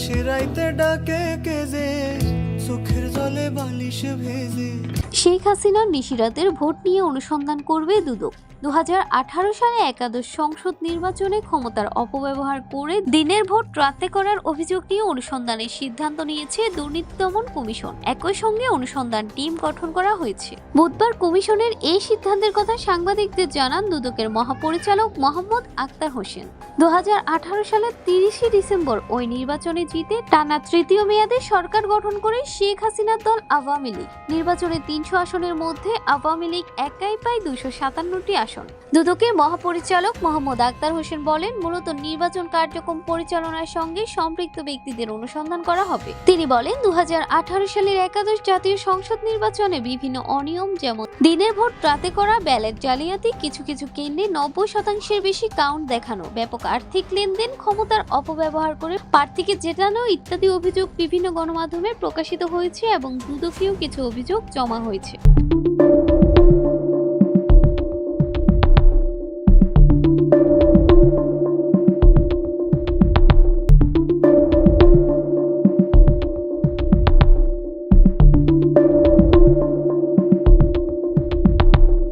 নিশি রাইতে ডাকে কে যে? শেখ হাসিনার নিশিরাতের ভোট নিয়ে অনুসন্ধান করবে দুদক। দু সালে একাদশ সংসদ নির্বাচনে ক্ষমতার অপব্যবহার করে দিনের ভোট রাতে করার অভিযোগ নিয়ে অনুসন্ধানের সিদ্ধান্ত নিয়েছে দুর্নীতি দমন কমিশন। একই সঙ্গে অনুসন্ধান টিম গঠন করা হয়েছে। বুধবার কমিশনের এই সিদ্ধান্তের কথা সাংবাদিকদের জানান দুদকের মহাপরিচালক মোহাম্মদ আক্তার হোসেন। দু হাজার আঠারো সালের তিরিশে ডিসেম্বর ওই নির্বাচনে জিতে টানা তৃতীয় মেয়াদে সরকার গঠন করে শেখ হাসিনার দল আওয়ামী লীগ। নির্বাচনে তিনশো আসনের মধ্যে আওয়ামী লীগ একাই পায় দুশো সাতান্নটি আসন। দুদকের মহাপরিচালক মোহাম্মদ আক্তার হোসেন বলেন, মূলত নির্বাচন কার্যক্রম পরিচালনার সঙ্গে সম্পৃক্ত ব্যক্তিদের অনুসন্ধান করা হবে। তিনি বলেন, দুহাজার আঠারো সালের একাদশ জাতীয় সংসদ নির্বাচনে বিভিন্ন অনিয়ম যেমন দিনের ভোট রাতে করা, ব্যালট জালিয়াতি, কিছু কিছু কেন্দ্রে নব্বই শতাংশের বেশি কাউন্ট দেখানো, ব্যাপক আর্থিক লেনদেন, ক্ষমতার অপব্যবহার করে প্রার্থীকে জেতানো ইত্যাদি অভিযোগ বিভিন্ন গণমাধ্যমে প্রকাশিত হয়েছে এবং দুদকেও কিছু অভিযোগ জমা হয়েছে।